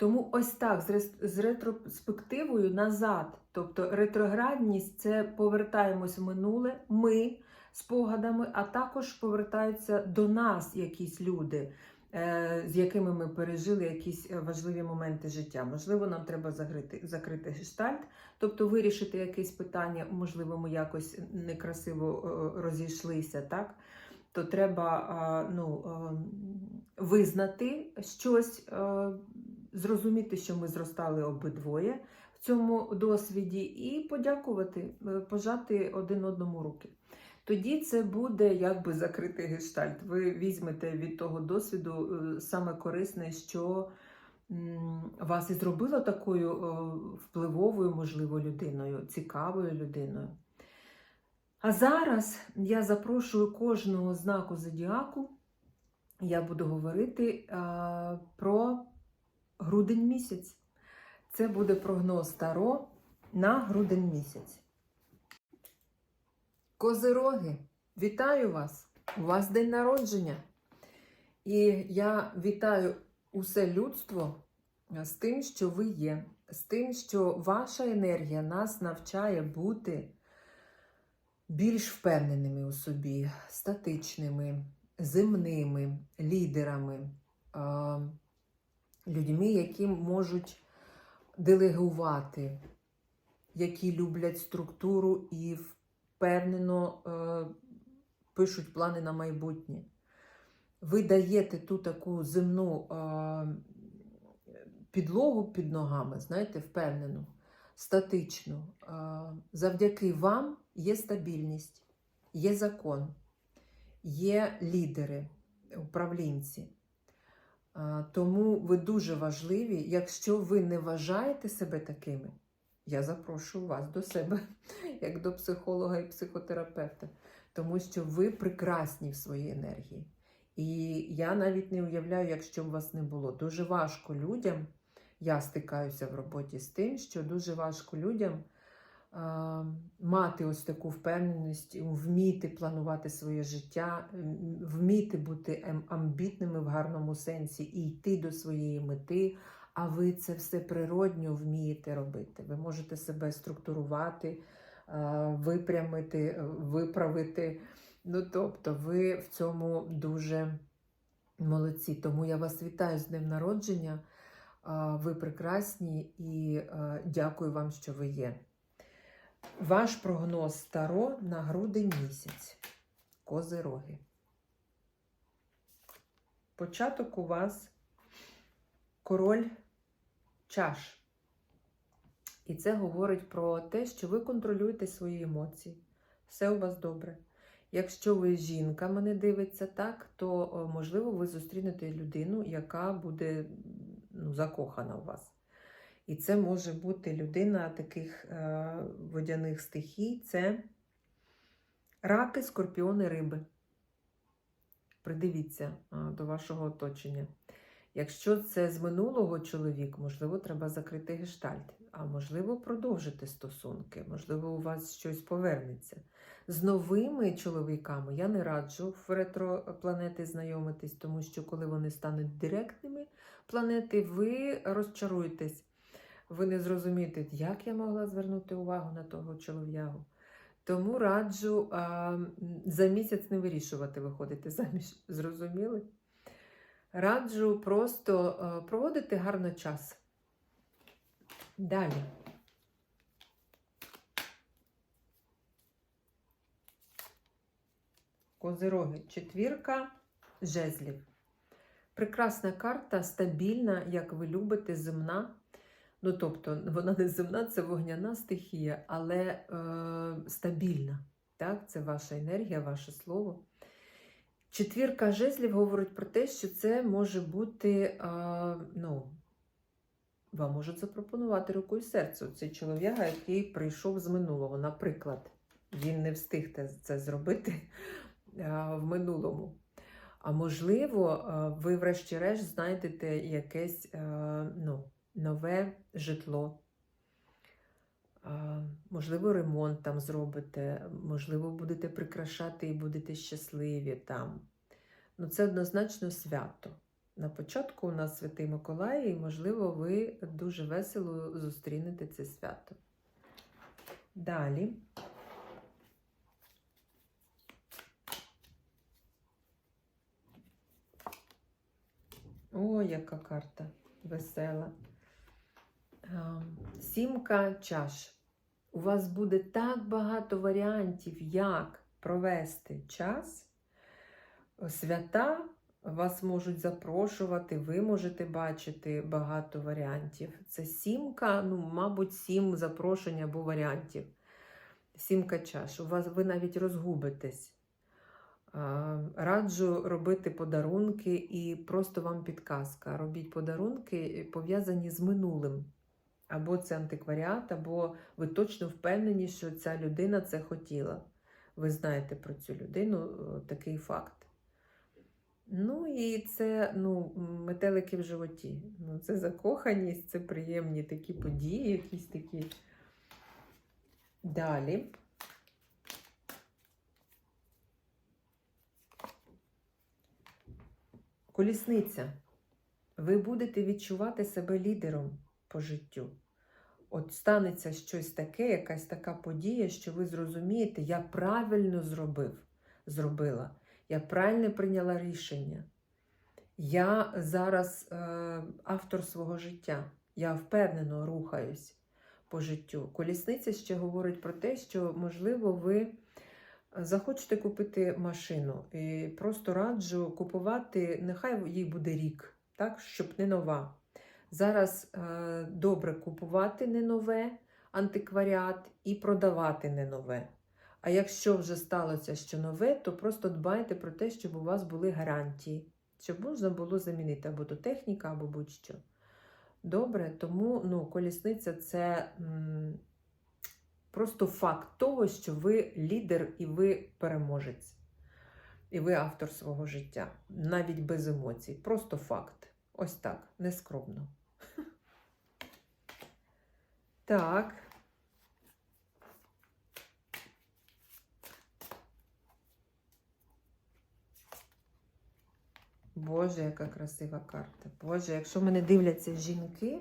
Тому ось так, з, ретроспективою назад. Тобто ретроградність це повертаємось в минуле, ми спогадами, а також повертаються до нас якісь люди, е, з якими ми пережили якісь е, важливі моменти життя. Можливо, нам треба закрити, закрити гештальт, тобто вирішити якесь питання, можливо, ми якось некрасиво е, розійшлися, так? То треба ну, е, визнати щось, зрозуміти, що ми зростали обидвоє в цьому досвіді, і подякувати, е, пожати один одному руки. Тоді це буде якби закритий гештальт. Ви візьмете від того досвіду е, саме корисне, що вас і зробило такою е, впливовою, можливо, людиною, цікавою людиною. А зараз я запрошую кожного знаку зодіаку. Я буду говорити про грудень місяць. Це буде прогноз Таро на грудень місяць. Козироги, вітаю вас! У вас день народження. І я вітаю усе людство з тим, що ви є, з тим, що ваша енергія нас навчає бути більш впевненими у собі, статичними, земними, лідерами, людьми, які можуть делегувати, які люблять структуру і впевнено е, пишуть плани на майбутнє. Ви даєте ту таку земну е, підлогу під ногами, знаєте, впевнену, статичну. Е, завдяки вам є стабільність, є закон, є лідери, управлінці. Тому ви дуже важливі. Якщо ви не вважаєте себе такими, я запрошую вас до себе, як до психолога і психотерапевта, тому що ви прекрасні в своїй енергії. І я навіть не уявляю, якщо б вас не було. Дуже важко людям, я стикаюся в роботі з тим, що дуже важко людям мати ось таку впевненість, вміти планувати своє життя, вміти бути ем- амбітними в гарному сенсі і йти до своєї мети. А ви це все природньо вмієте робити. Ви можете себе структурувати, випрямити, е, виправити. Ну, тобто, ви в цьому дуже молодці. Тому я вас вітаю з днем народження. Ви прекрасні і е, дякую вам, що ви є. Ваш прогноз Таро на грудень місяць. Козироги. Початок у вас король чаш. І це говорить про те, що ви контролюєте свої емоції. Все у вас добре. Якщо ви жінка мене дивиться так, то можливо ви зустрінете людину, яка буде ну, закохана в вас. І це може бути людина таких е, водяних стихій: це раки, скорпіони, риби. Придивіться е, до вашого оточення. Якщо це з минулого чоловік, можливо, треба закрити гештальт, а можливо, продовжити стосунки, можливо, у вас щось повернеться. З новими чоловіками я не раджу в ретропланети знайомитись, тому що коли вони стануть директними планети, ви розчаруєтесь. Ви не зрозумієте, як я могла звернути увагу на того чолов'ягу. Тому раджу а, за місяць не вирішувати, виходити заміж. Зрозуміли? Раджу просто а, проводити гарно час. Далі. Козироги. Четвірка жезлів. Прекрасна карта, стабільна, як ви любите, земна. Ну, тобто, вона не земна, це вогняна стихія, але е, стабільна. Так? Це ваша енергія, ваше слово. Четвірка жезлів говорить про те, що це може бути, е, ну, вам можуть запропонувати руку і серце. Цей чолов'яга, який прийшов з минулого. Наприклад, він не встиг це зробити е, в минулому. А можливо, е, ви, врешті-решт, знайдете якесь е, ну, нове житло. Можливо, ремонт там зробите, можливо, будете прикрашати і будете щасливі там. Ну, це однозначно свято. На початку у нас Святий Миколай, і, можливо, ви дуже весело зустрінете це свято. Далі. О, яка карта весела. А, Сімка чаш. У вас буде так багато варіантів, як провести час, свята Вас можуть запрошувати, ви можете бачити багато варіантів. Це сімка, ну, мабуть, сім запрошень або варіантів. Сімка чаш. У вас ви навіть розгубитесь. Раджу робити подарунки і просто вам підказка. Робіть подарунки, пов'язані з минулим. Або це антикваріат, або ви точно впевнені, що ця людина це хотіла. Ви знаєте про цю людину е, такий факт. Ну і це ну, метелики в животі. Ну, це закоханість, це приємні такі події, якісь такі. Далі. Колісниця. Ви будете відчувати себе лідером по життю. От станеться щось таке, якась така подія, що ви зрозумієте, я правильно зробив, зробила, я правильно прийняла рішення. Я зараз е, автор свого життя. Я впевнено рухаюсь по життю. Колісниця ще говорить про те, що, можливо, ви захочете купити машину. І просто раджу купувати, нехай їй буде рік, так, щоб не нова. Зараз е, добре купувати не нове антикваріат і продавати не нове. А якщо вже сталося що нове, то просто дбайте про те, щоб у вас були гарантії, щоб можна було замінити або то техніка, або будь-що. Добре, тому ну, колісниця це м, просто факт того, що ви лідер і ви переможець. І ви автор свого життя, навіть без емоцій. Просто факт. Ось так, нескромно. Так. Боже, яка красива карта. Боже, якщо мене дивляться жінки,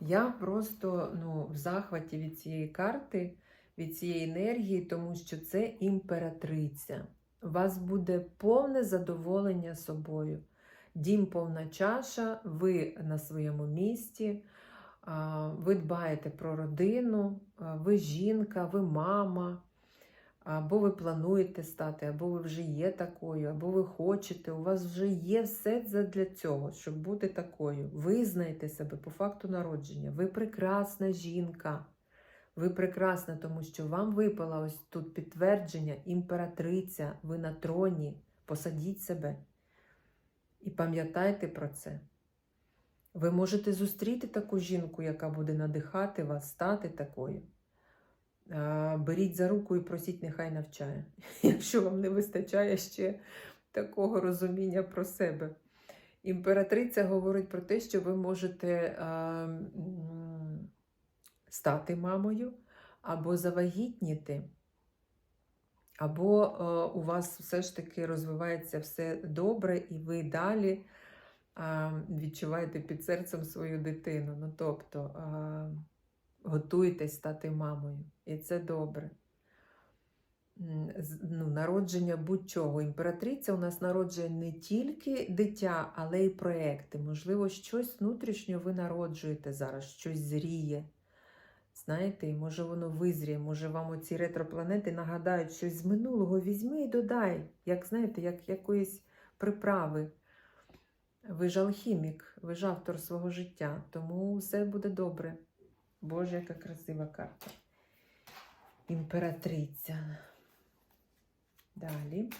я просто ну, в захваті від цієї карти, від цієї енергії, тому що це імператриця. У вас буде повне задоволення собою. Дім повна чаша, ви на своєму місці, ви дбаєте про родину, ви жінка, ви мама, або ви плануєте стати, або ви вже є такою, або ви хочете, у вас вже є все для цього, щоб бути такою. Визнайте себе по факту народження. Ви прекрасна жінка. Ви прекрасна, тому що вам випало ось тут підтвердження, імператриця, ви на троні, посадіть себе. І пам'ятайте про це. Ви можете зустріти таку жінку, яка буде надихати вас, стати такою. Беріть за руку і просіть, нехай навчає, якщо вам не вистачає ще такого розуміння про себе. Імператриця говорить про те, що ви можете стати мамою або завагітніти. Або е, у вас все ж таки розвивається все добре, і ви далі відчуваєте під серцем свою дитину. Ну, тобто готуєтесь стати мамою. І це добре. Ну, народження будь-чого. Імператриця у нас народжує не тільки дитя, але й проекти. Можливо, щось внутрішньо ви народжуєте зараз, щось зріє. Знаєте, і може воно визріє, може вам оці ретропланети нагадають щось з минулого візьми і додай, як знаєте, як якоїсь приправи. Ви ж алхімік, ви ж автор свого життя, тому все буде добре. Боже, яка красива карта. Імператриця. Далі.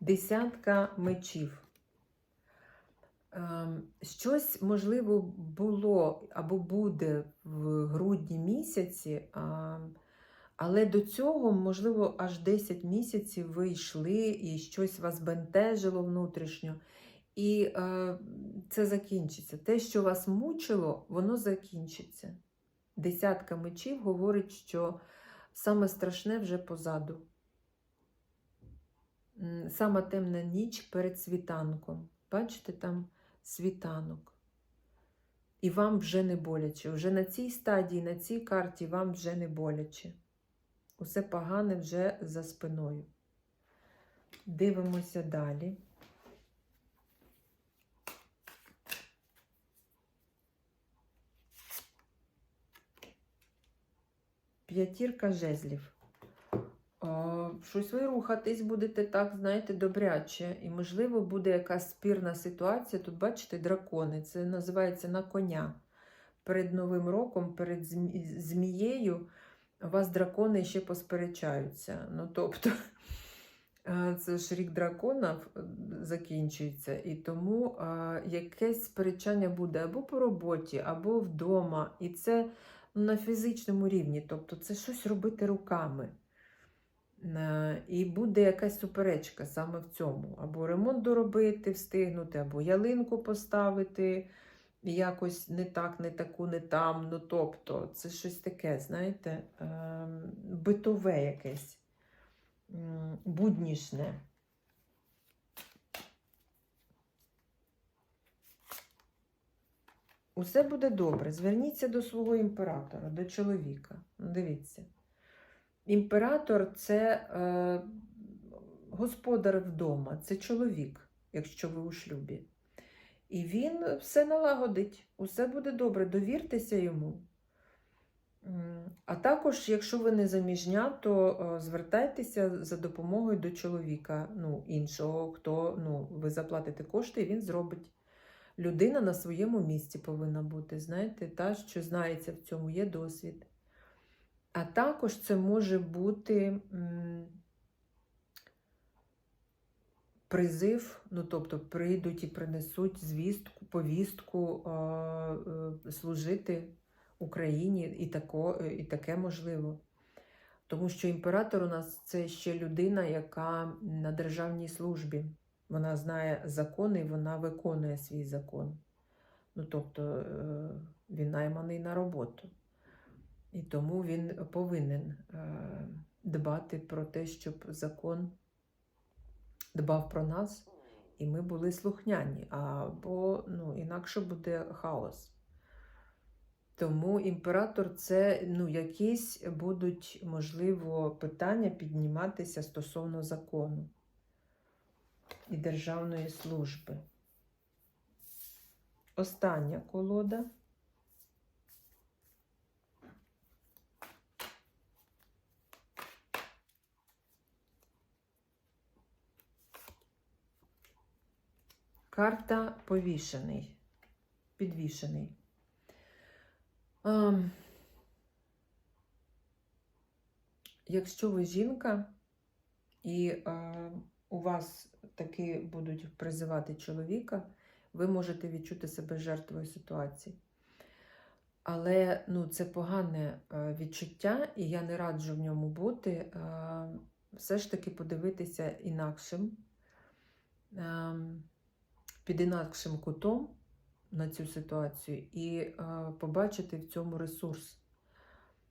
Десятка мечів. Ем, Щось, можливо, було або буде в грудні місяці, але до цього, можливо, аж 10 місяців ви йшли і щось вас бентежило внутрішньо. І е, це закінчиться. Те, що вас мучило, воно закінчиться. Десятка мечів говорить, що саме страшне вже позаду. Сама темна ніч перед світанком. Бачите, там світанок. І вам вже не боляче. Вже на цій стадії, на цій карті вам вже не боляче. Усе погане вже за спиною. Дивимося далі. П'ятірка жезлів. Щось ви рухатись будете так, знаєте, добряче. І, можливо, буде якась спірна ситуація. Тут, бачите, дракони. Це називається на коня. Перед Новим роком, перед змією, у вас дракони ще посперечаються. Ну, тобто, це ж рік дракона е, закінчується, і тому якесь сперечання буде або по роботі, або вдома. І це ну, на фізичному рівні. Тобто, це щось робити руками. Е, І буде якась суперечка саме в цьому. Або ремонт доробити, встигнути, або ялинку поставити якось не так, не таку, не там. Ну, тобто, це щось таке, знаєте, ем, битове якесь, буднішне. Усе буде добре. Зверніться до свого імператора, до чоловіка. Дивіться. Імператор це е, господар вдома, це чоловік, якщо ви у шлюбі. І він все налагодить, усе буде добре, довіртеся йому. А також, якщо ви не заміжня, то е, звертайтеся за допомогою до чоловіка, ну, іншого, хто ну, ви заплатите кошти, і він зробить. Людина на своєму місці повинна бути, знаєте, та, що знається в цьому, є досвід. А також це може бути призив, ну тобто прийдуть і принесуть звістку, повістку е, е, служити Україні, і, тако, і таке можливо. Тому що імператор у нас це ще людина, яка на державній службі. Вона знає закони, вона виконує свій закон. Ну, тобто е, він найманий на роботу. І тому він повинен е, дбати про те, щоб закон дбав про нас, і ми були слухняні, або ну, інакше буде хаос. Тому імператор це ну, якісь будуть, можливо, питання підніматися стосовно закону і державної служби. Остання колода. Карта повішений, підвішений. Ем, якщо ви жінка і е, у вас таки будуть призивати чоловіка, ви можете відчути себе жертвою ситуації. Але ну, це погане е, відчуття, і я не раджу в ньому бути. Е, все ж таки подивитися інакшим, під інакшим кутом на цю ситуацію і е, побачити в цьому ресурс.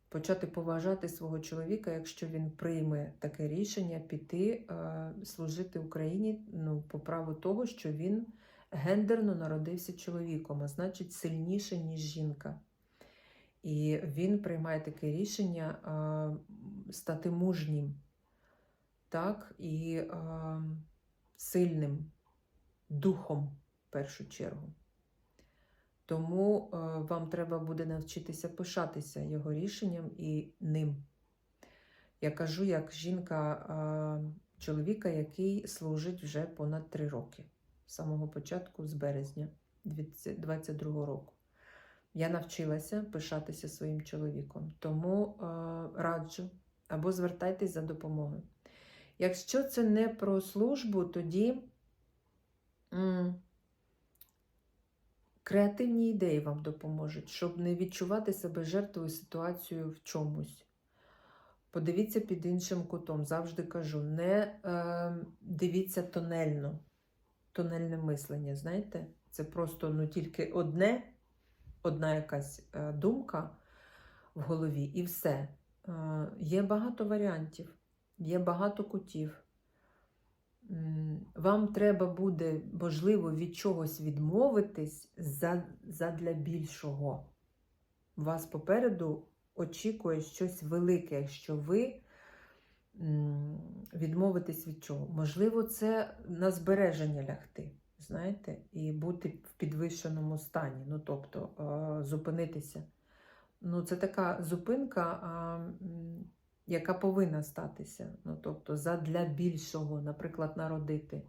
Почати поважати свого чоловіка, якщо він прийме таке рішення піти е, служити Україні ну, по праву того, що він гендерно народився чоловіком, а значить сильніше, ніж жінка. І він приймає таке рішення е, стати мужнім, так, і е, сильним духом в першу чергу. Тому е, вам треба буде навчитися пишатися його рішенням і ним. Я кажу, як жінка чоловіка, який служить вже понад три роки, з самого початку, з березня 2022 року. Я навчилася пишатися своїм чоловіком, тому е, раджу або звертайтесь за допомогою. Якщо це не про службу, тоді. Креативні ідеї вам допоможуть, щоб не відчувати себе жертвою ситуацією в чомусь. Подивіться під іншим кутом. Завжди кажу, не е, дивіться тонельно, тонельне мислення. Знаєте, це просто ну, тільки одне, одна якась е, думка в голові, і все. Е, є багато варіантів, є багато кутів. Вам треба буде, можливо, від чогось відмовитись задля більшого. Вас попереду очікує щось велике, якщо ви відмовитесь від чого. Можливо, це на збереження лягти, знаєте, і бути в підвищеному стані, ну, тобто зупинитися. Ну, це така зупинка, яка повинна статися. Ну, тобто, задля більшого, наприклад, народити.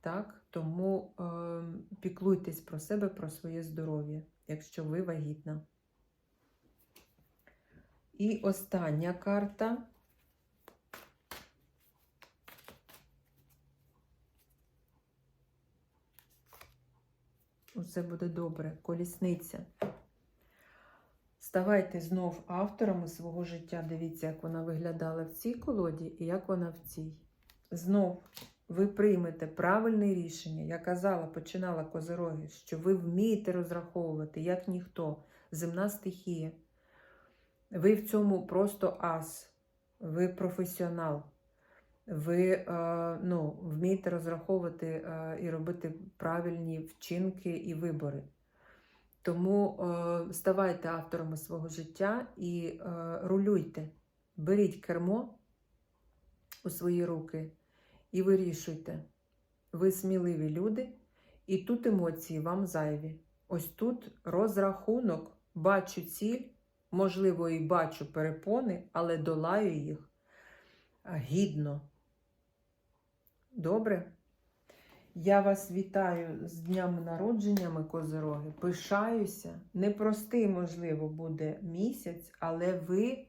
Так? Тому е, піклуйтесь про себе, про своє здоров'я, якщо ви вагітна. І остання карта. Усе буде добре. Колісниця. Ставайте знов авторами свого життя. Дивіться, як вона виглядала в цій колоді і як вона в цій. Знов ви приймете правильне рішення. Я казала, починала козироги, що ви вмієте розраховувати, як ніхто, земна стихія. Ви в цьому просто ас, ви професіонал. Ви е, ну, вмієте розраховувати е, і робити правильні вчинки і вибори. Тому е, ставайте авторами свого життя і е, рулюйте. Беріть кермо у свої руки і вирішуйте. Ви сміливі люди, і тут емоції вам зайві. Ось тут розрахунок, бачу ціль, можливо, і бачу перепони, але долаю їх е, гідно. Добре? Я вас вітаю з днями народженнями Козироги. Пишаюся. Непростий, можливо, буде місяць, але ви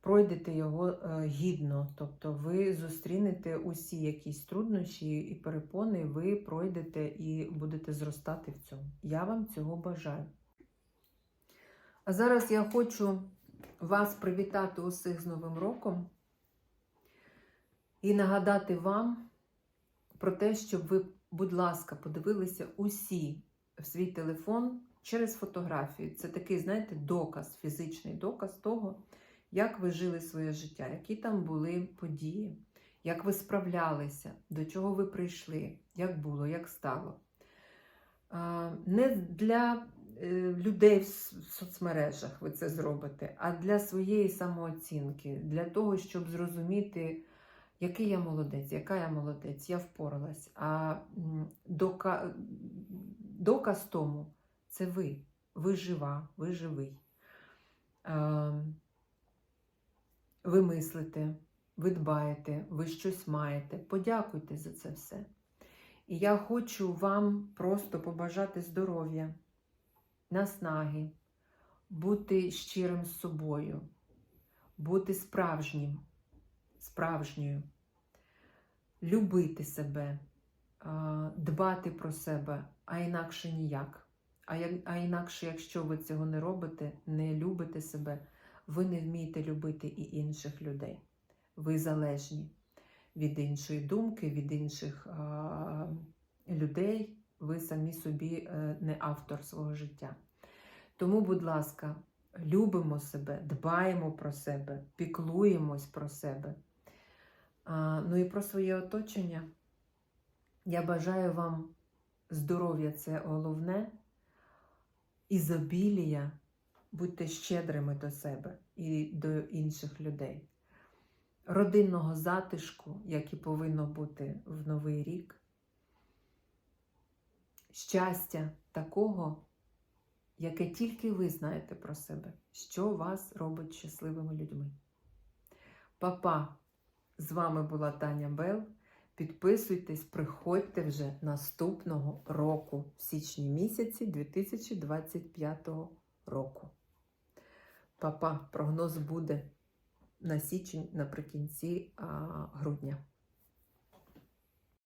пройдете його е, гідно. Тобто ви зустрінете усі якісь труднощі і перепони, ви пройдете і будете зростати в цьому. Я вам цього бажаю. А зараз я хочу вас привітати усіх з Новим роком і нагадати вам про те, щоб ви, будь ласка, подивилися усі в свій телефон через фотографію. Це такий, знаєте, доказ, фізичний доказ того, як ви жили своє життя, які там були події, як ви справлялися, до чого ви прийшли, як було, як стало. Не для е, людей в соцмережах ви це зробите, а для своєї самооцінки, для того, щоб зрозуміти який я молодець, яка я молодець, я впоралась. А дока... доказ тому це ви. Ви жива, ви живий. Ви мислите, ви дбаєте, ви щось маєте. Подякуйте за це все. І я хочу вам просто побажати здоров'я, наснаги, бути щирим з собою, бути справжнім справжньою, любити себе, дбати про себе, а інакше ніяк. А, інакше, якщо ви цього не робите, не любите себе, ви не вмієте любити і інших людей. Ви залежні від іншої думки, від інших людей. Ви самі собі е, не автор свого життя. Тому, будь ласка, любимо себе, дбаємо про себе, піклуємось про себе. Ну і про своє оточення. Я бажаю вам здоров'я це головне, ізобілія, будьте щедрими до себе і до інших людей. Родинного затишку, як і повинно бути в Новий рік. Щастя такого, яке тільки ви знаєте про себе, що вас робить щасливими людьми. Па-па! З вами була Таня Бел. Підписуйтесь, приходьте вже наступного року, в січні місяці 2025 року. Папа, прогноз буде на січень наприкінці грудня.